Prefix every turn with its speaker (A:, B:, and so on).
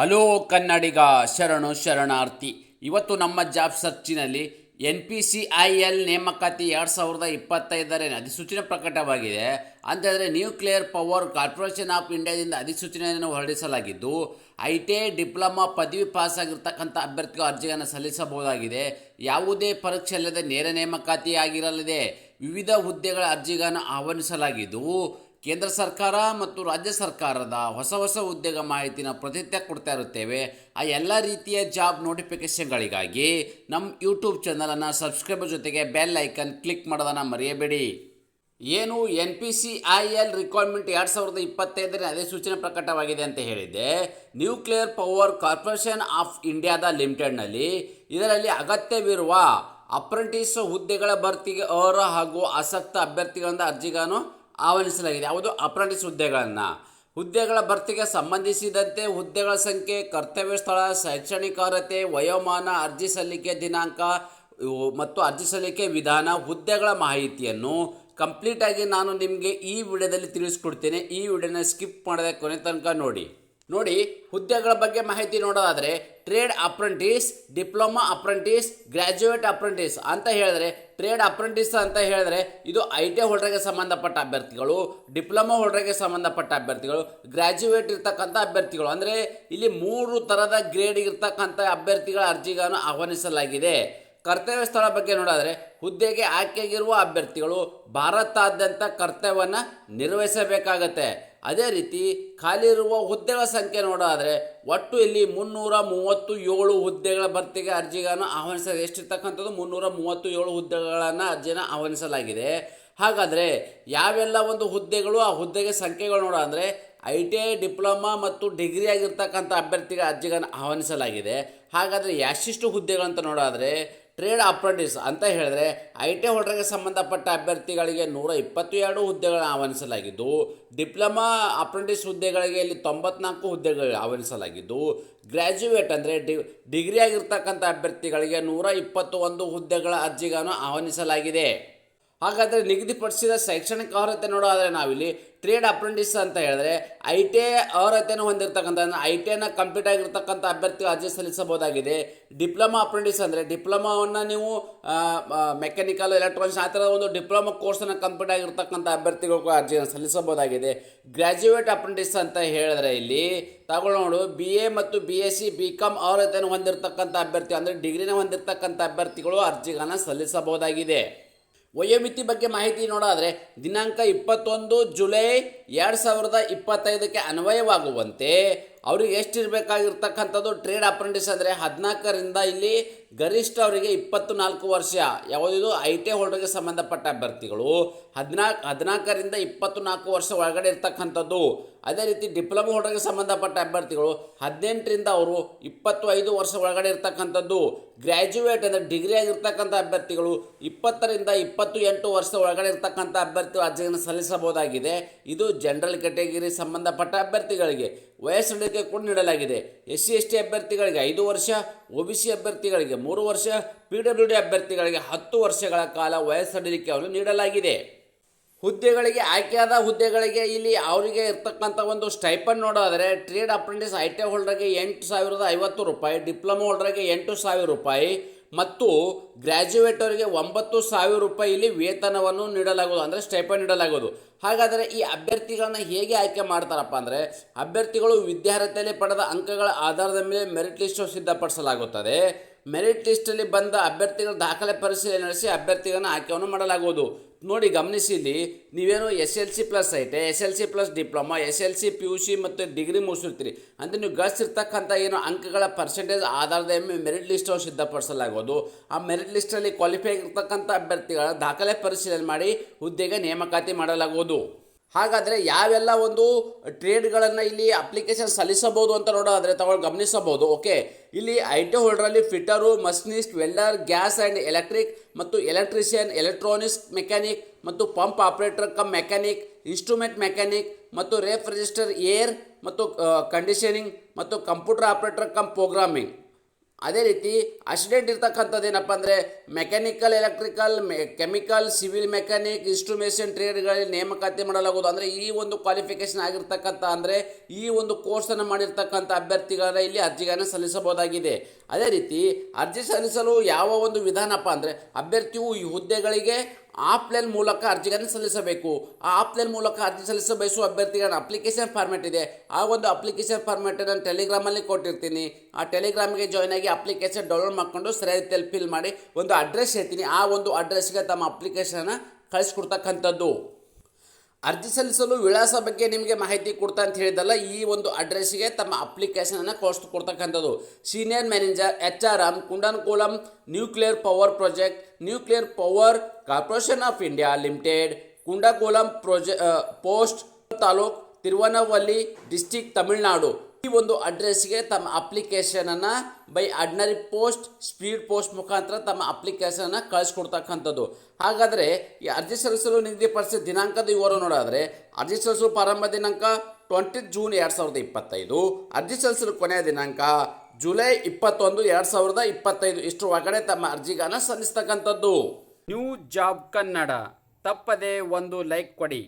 A: Hello ಕನ್ನಡಿಗ ಶರಣು ಶರಣಾರ್ಥಿ. ಇವತ್ತು ನಮ್ಮ job ಸರ್ಚಿನಲ್ಲಿ N P C I L ನೇಮಕಾತಿ ಎರಡು ಸಾವಿರದ ಇಪ್ಪತ್ತೈದರ ಅಧಿಸೂಚನೆ ಪ್ರಕಟವಾಗಿದೆ. ಅಂತಂದರೆ ನ್ಯೂಕ್ಲಿಯರ್ ಪವರ್ ಕಾರ್ಪೊರೇಷನ್ ಆಫ್ ಇಂಡಿಯಾದಿಂದ ಅಧಿಸೂಚನೆಯನ್ನು ಹೊರಡಿಸಲಾಗಿದ್ದು, ಐ ಟಿ ಐ ಡಿಪ್ಲೊಮಾ ಪದವಿ ಪಾಸ್ ಆಗಿರ್ತಕ್ಕಂಥ ಅಭ್ಯರ್ಥಿಗಳು ಅರ್ಜಿಯನ್ನು ಸಲ್ಲಿಸಬಹುದಾಗಿದೆ. ಯಾವುದೇ ಪರೀಕ್ಷೆ ಇಲ್ಲದೆ ನೇರ ನೇಮಕಾತಿ ಆಗಿರಲಿದೆ ವಿವಿಧ ಹುದ್ದೆಗಳ ಅರ್ಜಿಗಳನ್ನು ಆಹ್ವಾನಿಸಲಾಗಿದ್ದು ಕೇಂದ್ರ ಸರ್ಕಾರ ಮತ್ತು ರಾಜ್ಯ ಸರ್ಕಾರದ ಹೊಸ ಹೊಸ ಉದ್ಯೋಗ ಮಾಹಿತಿನ ಪ್ರತಿನಿತ್ಯ ಕೊಡ್ತಾ ಇರುತ್ತೇವೆ. ಆ ಎಲ್ಲ ರೀತಿಯ ಜಾಬ್ ನೋಟಿಫಿಕೇಷನ್ಗಳಿಗಾಗಿ ನಮ್ಮ ಯೂಟ್ಯೂಬ್ ಚಾನಲನ್ನು ಸಬ್ಸ್ಕ್ರೈಬರ್ ಜೊತೆಗೆ ಬೆಲ್ ಐಕನ್ ಕ್ಲಿಕ್ ಮಾಡೋದನ್ನು ಮರೆಯಬೇಡಿ. ಏನು N P C I L requirement ಎರಡು ಸಾವಿರದ ಇಪ್ಪತ್ತೈದರ ಸೂಚನೆ ಪ್ರಕಟವಾಗಿದೆ ಅಂತ ಹೇಳಿದೆ ನ್ಯೂಕ್ಲಿಯರ್ ಪವರ್ ಕಾರ್ಪೊರೇಷನ್ ಆಫ್ ಇಂಡಿಯಾದ ಲಿಮಿಟೆಡ್ನಲ್ಲಿ ಇದರಲ್ಲಿ ಅಗತ್ಯವಿರುವ ಅಪ್ರೆಂಟಿಸ್ ಹುದ್ದೆಗಳ ಭರ್ತಿಗೆ ಅರ್ಹ ಹಾಗೂ ಆಸಕ್ತ ಅಭ್ಯರ್ಥಿಗಳಿಂದ ಅರ್ಜಿಗಳನ್ನು ಆಹ್ವಾನಿಸಲಾಗಿದೆ. ಯಾವುದು? ಅಪ್ರೆಂಟಿಸ್ ಹುದ್ದೆಗಳನ್ನು. ಹುದ್ದೆಗಳ ಭರ್ತಿಗೆ ಸಂಬಂಧಿಸಿದಂತೆ ಹುದ್ದೆಗಳ ಸಂಖ್ಯೆ, ಕರ್ತವ್ಯ ಸ್ಥಳ ಶೈಕ್ಷಣಿಕ ಅರ್ಹತೆ ವಯೋಮಾನ, ಅರ್ಜಿ ಸಲ್ಲಿಕೆ ದಿನಾಂಕ ಮತ್ತು ಅರ್ಜಿ ಸಲ್ಲಿಕೆ ವಿಧಾನ, ಹುದ್ದೆಗಳ ಮಾಹಿತಿಯನ್ನು ಕಂಪ್ಲೀಟಾಗಿ ನಾನು ನಿಮಗೆ ಈ ವಿಡಿಯೋದಲ್ಲಿ ತಿಳಿಸ್ಕೊಡ್ತೇನೆ. ಈ ವಿಡಿಯೋನ ಸ್ಕಿಪ್ ಮಾಡದೆ ಕೊನೆ ತನಕ ನೋಡಿ. ನೋಡಿ, ಹುದ್ದೆಗಳ ಬಗ್ಗೆ ಮಾಹಿತಿ ನೋಡೋದಾದರೆ trade apprentice diploma apprentice graduate apprentice ಅಂತ ಹೇಳಿದ್ರೆ ಟ್ರೇಡ್ ಅಪ್ರೆಂಟಿಸ್ ಅಂತ ಹೇಳಿದ್ರೆ, ಇದು ಐ ಟಿ ಹೋಲ್ಡರ್ಗೆ ಸಂಬಂಧಪಟ್ಟ ಅಭ್ಯರ್ಥಿಗಳು ಡಿಪ್ಲೊಮಾ ಹೋಲ್ಡರ್ಗೆ ಸಂಬಂಧಪಟ್ಟ ಅಭ್ಯರ್ಥಿಗಳು ಗ್ರ್ಯಾಜುಯೇಟ್ ಇರ್ತಕ್ಕಂಥ ಅಭ್ಯರ್ಥಿಗಳು. ಅಂದರೆ, ಇಲ್ಲಿ ಮೂರು ಥರದ ಗ್ರೇಡ್ ಇರ್ತಕ್ಕಂಥ ಅಭ್ಯರ್ಥಿಗಳ ಅರ್ಜಿಗಳನ್ನು ಆಹ್ವಾನಿಸಲಾಗಿದೆ. ಕರ್ತವ್ಯ ಸ್ಥಳ ಬಗ್ಗೆ ನೋಡಿದ್ರೆ ಹುದ್ದೆಗೆ ಆಯ್ಕೆಗಿರುವ ಅಭ್ಯರ್ಥಿಗಳು ಭಾರತಾದ್ಯಂತ ಕರ್ತವ್ಯವನ್ನು ನಿರ್ವಹಿಸಬೇಕಾಗತ್ತೆ. ಅದೇ ರೀತಿ ಖಾಲಿ ಇರುವ ಹುದ್ದೆಗಳ ಸಂಖ್ಯೆ ನೋಡೋದಾದರೆ ಒಟ್ಟು ಇಲ್ಲಿ ಮುನ್ನೂರ ಮೂವತ್ತು ಏಳು ಹುದ್ದೆಗಳ ಭರ್ತಿಗೆ ಅರ್ಜಿಗಳನ್ನು ಆಹ್ವಾನಿಸ ಎಷ್ಟಿರ್ತಕ್ಕಂಥದ್ದು? ಮುನ್ನೂರ ಮೂವತ್ತು ಏಳು ಹುದ್ದೆಗಳನ್ನು ಅರ್ಜಿನ ಆಹ್ವಾನಿಸಲಾಗಿದೆ. ಹಾಗಾದರೆ ಯಾವೆಲ್ಲ ಒಂದು ಹುದ್ದೆಗಳು? ಆ ಹುದ್ದೆಗೆ ಸಂಖ್ಯೆಗಳು ನೋಡೋದಂದರೆ ಐ ಟಿ ಐ, ಡಿಪ್ಲೊಮಾ ಮತ್ತು ಡಿಗ್ರಿ ಆಗಿರ್ತಕ್ಕಂಥ ಅಭ್ಯರ್ಥಿಗಳ ಅರ್ಜಿಗಳನ್ನು ಆಹ್ವಾನಿಸಲಾಗಿದೆ. ಹಾಗಾದರೆ ಯಾಶಿಷ್ಟು ಹುದ್ದೆಗಳಂತ ನೋಡೋದಾದರೆ ಟ್ರೇಡ್ ಅಪ್ರೆಂಟಿಸ್ ಅಂತ ಹೇಳಿದ್ರೆ ಐ ಟಿ ಹೋಲ್ಡರ್ಗೆ ಸಂಬಂಧಪಟ್ಟ ಅಭ್ಯರ್ಥಿಗಳಿಗೆ ನೂರ ಇಪ್ಪತ್ತು ಎರಡು ಹುದ್ದೆಗಳನ್ನು ಆಹ್ವಾನಿಸಲಾಗಿದ್ದು, ಡಿಪ್ಲೊಮಾ ಅಪ್ರೆಂಟಿಸ್ ಹುದ್ದೆಗಳಿಗೆ ಇಲ್ಲಿ ತೊಂಬತ್ನಾಲ್ಕು ಹುದ್ದೆಗಳು ಆಹ್ವಾನಿಸಲಾಗಿದ್ದು, ಗ್ರ್ಯಾಜುಯೇಟ್ ಅಂದರೆ ಡಿ, ಡಿಗ್ರಿ ಆಗಿರ್ತಕ್ಕಂಥ ಅಭ್ಯರ್ಥಿಗಳಿಗೆ ನೂರ ಇಪ್ಪತ್ತು ಒಂದು ಹುದ್ದೆಗಳ ಅರ್ಜಿಗಳನ್ನು ಆಹ್ವಾನಿಸಲಾಗಿದೆ. ಹಾಗಾದರೆ ನಿಗದಿಪಡಿಸಿದ ಶೈಕ್ಷಣಿಕ ಅರ್ಹತೆ ನೋಡೋದಾದರೆ ನಾವಿಲ್ಲಿ ಟ್ರೇಡ್ ಅಪ್ರೆಂಟಿಸ್ ಅಂತ ಹೇಳಿದ್ರೆ ಐ ಟಿ ಐ ಅರ್ಹತೆಯನ್ನು ಹೊಂದಿರತಕ್ಕಂಥ ಐ ಟಿ ಐನ ಕಂಪ್ಲೀಟ್ ಆಗಿರ್ತಕ್ಕಂಥ ಅಭ್ಯರ್ಥಿ ಅರ್ಜಿ ಸಲ್ಲಿಸಬಹುದಾಗಿದೆ. ಡಿಪ್ಲೊಮಾ ಅಪ್ರೆಂಟಿಸ್ ಅಂದರೆ ಡಿಪ್ಲೊಮಾವನ್ನು ನೀವು ಮೆಕ್ಯಾನಿಕಲ್ ಎಲೆಕ್ಟ್ರಾನಿಕ್ಸ್ ಆ ಥರದ ಒಂದು ಡಿಪ್ಲೊಮಾ ಕೋರ್ಸನ್ನು ಕಂಪ್ಲೀಟ್ ಆಗಿರ್ತಕ್ಕಂಥ ಅಭ್ಯರ್ಥಿಗಳು ಕೂಡ ಅರ್ಜಿಯನ್ನು ಸಲ್ಲಿಸಬಹುದಾಗಿದೆ. ಗ್ರ್ಯಾಜುಯೇಟ್ ಅಪ್ರೆಂಟಿಸ್ ಅಂತ ಹೇಳಿದ್ರೆ ಇಲ್ಲಿ ತಗೊಳ್ಳೋಡು ಬಿ ಎ ಮತ್ತು B S C B com ಅರ್ಹತೆಯನ್ನು ಹೊಂದಿರತಕ್ಕಂಥ ಅಭ್ಯರ್ಥಿ ಅಂದರೆ ಡಿಗ್ರಿನ ಹೊಂದಿರತಕ್ಕಂಥ ಅಭ್ಯರ್ಥಿಗಳು ಅರ್ಜಿಗಳನ್ನು ಸಲ್ಲಿಸಬಹುದಾಗಿದೆ. ವಯೋಮಿತಿ ಬಗ್ಗೆ ಮಾಹಿತಿ ನೋಡಾದರೆ ದಿನಾಂಕ ಇಪ್ಪತ್ತೊಂದು ಜುಲೈ ಎರಡು ಸಾವಿರದ ಇಪ್ಪತ್ತೈದಕ್ಕೆ ಅನ್ವಯವಾಗುವಂತೆ ಅವ್ರಿಗೆ ಎಷ್ಟಿರಬೇಕಾಗಿರ್ತಕ್ಕಂಥದ್ದು ಟ್ರೇಡ್ ಅಪ್ರೆಂಟಿಸ್ ಅಂದರೆ ಹದಿನಾಲ್ಕರಿಂದ ಇಲ್ಲಿ ಗರಿಷ್ಠ ಅವರಿಗೆ ಇಪ್ಪತ್ತು ನಾಲ್ಕು ವರ್ಷ. ಯಾವುದಿದು? ಐ ಟಿ ಹೋಲ್ಡರ್ಗೆ ಸಂಬಂಧಪಟ್ಟ ಅಭ್ಯರ್ಥಿಗಳು. ಹದಿನಾಲ್ಕು ಹದಿನಾಲ್ಕರಿಂದ ಇಪ್ಪತ್ತು ನಾಲ್ಕು ವರ್ಷ ಒಳಗಡೆ ಇರ್ತಕ್ಕಂಥದ್ದು. ಅದೇ ರೀತಿ ಡಿಪ್ಲೊಮಾ ಹೋಲ್ಡರ್ಗೆ ಸಂಬಂಧಪಟ್ಟ ಅಭ್ಯರ್ಥಿಗಳು ಹದಿನೆಂಟರಿಂದ ಅವರು ಇಪ್ಪತ್ತು ಐದು ವರ್ಷ ಒಳಗಡೆ ಇರ್ತಕ್ಕಂಥದ್ದು. ಗ್ರ್ಯಾಜುಯೇಟ್ ಅಂದರೆ ಡಿಗ್ರಿ ಆಗಿರ್ತಕ್ಕಂಥ ಅಭ್ಯರ್ಥಿಗಳು ಇಪ್ಪತ್ತರಿಂದ ಇಪ್ಪತ್ತು ಎಂಟು ವರ್ಷ ಒಳಗಡೆ ಇರ್ತಕ್ಕಂಥ ಅಭ್ಯರ್ಥಿ ಅರ್ಜಿಯನ್ನು ಸಲ್ಲಿಸಬಹುದಾಗಿದೆ. ಇದು ಜನರಲ್ ಕೆಟಗರಿ ಸಂಬಂಧಪಟ್ಟ ಅಭ್ಯರ್ಥಿಗಳಿಗೆ. ವಯಸ್ಸಿನಡಿಕೆ ಕೂಡ ನೀಡಲಾಗಿದೆ. ಎಸ್ ಸಿ ಎಸ್ ಟಿ ಅಭ್ಯರ್ಥಿಗಳಿಗೆ ಐದು ವರ್ಷ ಒ ಬಿ ಸಿ ಅಭ್ಯರ್ಥಿಗಳಿಗೆ ಮೂರು ವರ್ಷ, ಪಿ ಡಬ್ಲ್ಯೂ ಡಿ ಅಭ್ಯರ್ಥಿಗಳಿಗೆ ಹತ್ತು ವರ್ಷಗಳ ಕಾಲ ವಯಸ್ಸಡಿಲಿಕೆಯನ್ನು ನೀಡಲಾಗಿದೆ. ಹುದ್ದೆಗಳಿಗೆ, ಆಯ್ಕೆಯಾದ ಹುದ್ದೆಗಳಿಗೆ ಇಲ್ಲಿ ಅವರಿಗೆ ಇರ್ತಕ್ಕಂಥ ಒಂದು ಸ್ಟೈಪನ್ ನೋಡೋದಾದರೆ, ಟ್ರೇಡ್ ಅಪ್ರೆಂಟಿಸ್ ಐ ಟಿ ಹೋಲ್ಡರ್ಗೆ ಎಂಟು ಸಾವಿರದ ಐವತ್ತು ರೂಪಾಯಿ, ಡಿಪ್ಲೊಮಾ ಹೋಲ್ಡರ್ಗೆ ಎಂಟು ಸಾವಿರ ರೂಪಾಯಿ ಮತ್ತು ಗ್ರ್ಯಾಜುಯೇಟ್ ಅವರಿಗೆ ಒಂಬತ್ತು ಸಾವಿರ ಇಲ್ಲಿ ವೇತನವನ್ನು ನೀಡಲಾಗುವುದು, ಅಂದರೆ ಸ್ಟೈಪನ್ ನೀಡಲಾಗುವುದು. ಹಾಗಾದರೆ ಈ ಅಭ್ಯರ್ಥಿಗಳನ್ನ ಹೇಗೆ ಆಯ್ಕೆ ಮಾಡ್ತಾರಪ್ಪ ಅಂದರೆ, ಅಭ್ಯರ್ಥಿಗಳು ವಿದ್ಯಾರ್ಹತೆಯಲ್ಲಿ ಪಡೆದ ಅಂಕಗಳ ಆಧಾರದ ಮೇಲೆ ಮೆರಿಟ್ ಲಿಸ್ಟು ಸಿದ್ಧಪಡಿಸಲಾಗುತ್ತದೆ. ಮೆರಿಟ್ ಲಿಸ್ಟಲ್ಲಿ ಬಂದ ಅಭ್ಯರ್ಥಿಗಳ ದಾಖಲೆ ಪರಿಶೀಲನೆ ನಡೆಸಿ ಅಭ್ಯರ್ಥಿಗಳನ್ನು ಆಯ್ಕೆಯನ್ನು ಮಾಡಲಾಗುವುದು. ನೋಡಿ ಗಮನಿಸಿ ಇಲ್ಲಿ, ನೀವೇನು ಎಸ್ ಎಲ್ ಸಿ ಪ್ಲಸ್ ಐತೆ S L C plus diploma S L C P U C ಮತ್ತು ಡಿಗ್ರಿ ಮುಗಿಸಿರ್ತೀರಿ. ಅಂದರೆ ನೀವು ಗಳಿಸಿರ್ತಕ್ಕಂಥ ಏನು ಅಂಕಗಳ ಪರ್ಸೆಂಟೇಜ್ ಆಧಾರದ ಮೇಲೆ ಮೆರಿಟ್ ಲಿಸ್ಟ್ ಸಿದ್ಧಪಡಿಸಲಾಗೋದು ಆ ಮೆರಿಟ್ ಲಿಸ್ಟಲ್ಲಿ ಕ್ವಾಲಿಫೈ ಆಗಿರ್ತಕ್ಕಂಥ ಅಭ್ಯರ್ಥಿಗಳ ದಾಖಲೆ ಪರಿಶೀಲನೆ ಮಾಡಿ, ಹುದ್ದೆಗೆ ನೇಮಕಾತಿ ಮಾಡಲಾಗುವುದು. ಹಾಗಾದರೆ ಯಾವೆಲ್ಲ ಒಂದು ಟ್ರೇಡ್ಗಳನ್ನು ಇಲ್ಲಿ ಅಪ್ಲಿಕೇಶನ್ ಸಲ್ಲಿಸಬಹುದು ಅಂತ ನೋಡೋದಾದರೆ ತಗೊಂಡು ಗಮನಿಸಬಹುದು. ಓಕೆ, ಇಲ್ಲಿ I T ಹೋಲ್ಡ್ರಲ್ಲಿ fitter machinist, welder, gas and electric ಮತ್ತು ಎಲೆಕ್ಟ್ರಿಷಿಯನ್, ಎಲೆಕ್ಟ್ರಾನಿಕ್ಸ್ ಮೆಕ್ಯಾನಿಕ್ ಮತ್ತು pump operator cum mechanic, instrument mechanic ಮತ್ತು ರೇಫ್ ರಿಜಿಸ್ಟರ್ ಏರ್ ಮತ್ತು ಕಂಡೀಷನಿಂಗ್ ಮತ್ತು ಕಂಪ್ಯೂಟರ್ ಆಪರೇಟರ್ ಕಮ್ ಪ್ರೋಗ್ರಾಮಿಂಗ್. ಅದೇ ರೀತಿ ಅಸಿಡೆಂಟ್ ಇರ್ತಕ್ಕಂಥದ್ದು ಏನಪ್ಪ ಅಂದರೆ ಮೆಕ್ಯಾನಿಕಲ್ ಎಲೆಕ್ಟ್ರಿಕಲ್ ಮೆ ಕೆಮಿಕಲ್ ಸಿವಿಲ್ ಮೆಕ್ಯಾನಿಕ್ ಇನ್ಸ್ಟ್ರುಮೇಷನ್ ಟ್ರೇಡ್ಗಳಲ್ಲಿ ನೇಮಕಾತಿ ಮಾಡಲಾಗುವುದು. ಅಂದರೆ ಈ ಒಂದು ಕ್ವಾಲಿಫಿಕೇಷನ್ ಆಗಿರ್ತಕ್ಕಂಥ ಅಂದರೆ ಈ ಒಂದು ಕೋರ್ಸನ್ನು ಮಾಡಿರ್ತಕ್ಕಂಥ ಅಭ್ಯರ್ಥಿಗಳ ಇಲ್ಲಿ ಅರ್ಜಿಗಳನ್ನು ಸಲ್ಲಿಸಬಹುದಾಗಿದೆ. ಅದೇ ರೀತಿ ಅರ್ಜಿ ಸಲ್ಲಿಸಲು ಯಾವ ಒಂದು ವಿಧಾನಪ್ಪ ಅಂದರೆ ಅಭ್ಯರ್ಥಿಯು ಈ ಹುದ್ದೆಗಳಿಗೆ ಆಫ್ಲೈನ್ ಮೂಲಕ ಅರ್ಜಿಗಳನ್ನು ಸಲ್ಲಿಸಬೇಕು. ಆ ಆಫ್ಲೈನ್ ಮೂಲಕ ಅರ್ಜಿ ಸಲ್ಲಿಸ ಬಯಸುವ ಅಭ್ಯರ್ಥಿಗಳ ಅಪ್ಲಿಕೇಶನ್ ಫಾರ್ಮೆಟ್ ಇದೆ. ಆ ಒಂದು ಅಪ್ಲಿಕೇಶನ್ ಫಾರ್ಮೆಟ್ ನಾನು ಟೆಲಿಗ್ರಾಮಲ್ಲಿ ಕೊಟ್ಟಿರ್ತೀನಿ. ಆ ಟೆಲಿಗ್ರಾಮ್ಗೆ ಜಾಯ್ನ್ ಆಗಿ ಅಪ್ಲಿಕೇಶನ್ ಡೌನ್ಲೋಡ್ ಮಾಡಿಕೊಂಡು ಸರಿಯಾದ ರೀತಿಯಲ್ಲಿ ಫಿಲ್ ಮಾಡಿ ಒಂದು ಅಡ್ರೆಸ್ ಹೇಳ್ತೀನಿ. ಆ ಒಂದು ಅಡ್ರೆಸ್ಗೆ ತಮ್ಮ ಅಪ್ಲಿಕೇಶನ್ನ ಕಳಿಸ್ಕೊಡ್ತಕ್ಕಂಥದ್ದು. ಅರ್ಜಿ ಸಲ್ಲಿಸಲು ವಿಳಾಸ ಬಗ್ಗೆ ನಿಮಗೆ ಮಾಹಿತಿ ಕೊಡ್ತಾ ಅಂತ ಹೇಳಿದಲ್ಲ ಈ ಒಂದು ಅಡ್ರೆಸ್ಗೆ ತಮ್ಮ ಅಪ್ಲಿಕೇಶನನ್ನು ಕೊಡ್ತಕ್ಕಂಥದ್ದು. Senior manager H R M Kudankulam nuclear power project nuclear power corporation of India limited Kudankulam project post taluk Tirunelveli district Tamil Nadu ಈ ಒಂದು ಅಡ್ರೆಸ್ಗೆ ತಮ್ಮ ಅಪ್ಲಿಕೇಶನನ್ನು by ordinary post speed post ಮುಖಾಂತರ ತಮ್ಮ ಅಪ್ಲಿಕೇಶನನ್ನು ಕಳಿಸ್ಕೊಡ್ತಕ್ಕಂಥದ್ದು. ಹಾಗಾದರೆ ಈ ಅರ್ಜಿ ಸಲ್ಲಿಸಲು ನಿಗದಿಪಡಿಸಿದ ದಿನಾಂಕದ ವಿವರ ನೋಡಾದರೆ, ಅರ್ಜಿ ಸಲ್ಲಿಸಲು ಪ್ರಾರಂಭ ದಿನಾಂಕ ಟ್ವೆಂಟಿ ಜೂನ್ ಎರಡು ಸಾವಿರದ ಇಪ್ಪತ್ತೈದು, ಅರ್ಜಿ ಸಲ್ಲಿಸಲು ಕೊನೆಯ ದಿನಾಂಕ ಜುಲೈ ಇಪ್ಪತ್ತೊಂದು ಎರಡು ಸಾವಿರದ ಇಪ್ಪತ್ತೈದು. ಇಷ್ಟರ ಒಳಗಡೆ ತಮ್ಮ ಅರ್ಜಿಗಳನ್ನು ಸಲ್ಲಿಸ್ತಕ್ಕಂಥದ್ದು. ನ್ಯೂ ಜಾಬ್ ಕನ್ನಡ ತಪ್ಪದೆ ಒಂದು ಲೈಕ್ ಕೊಡಿ.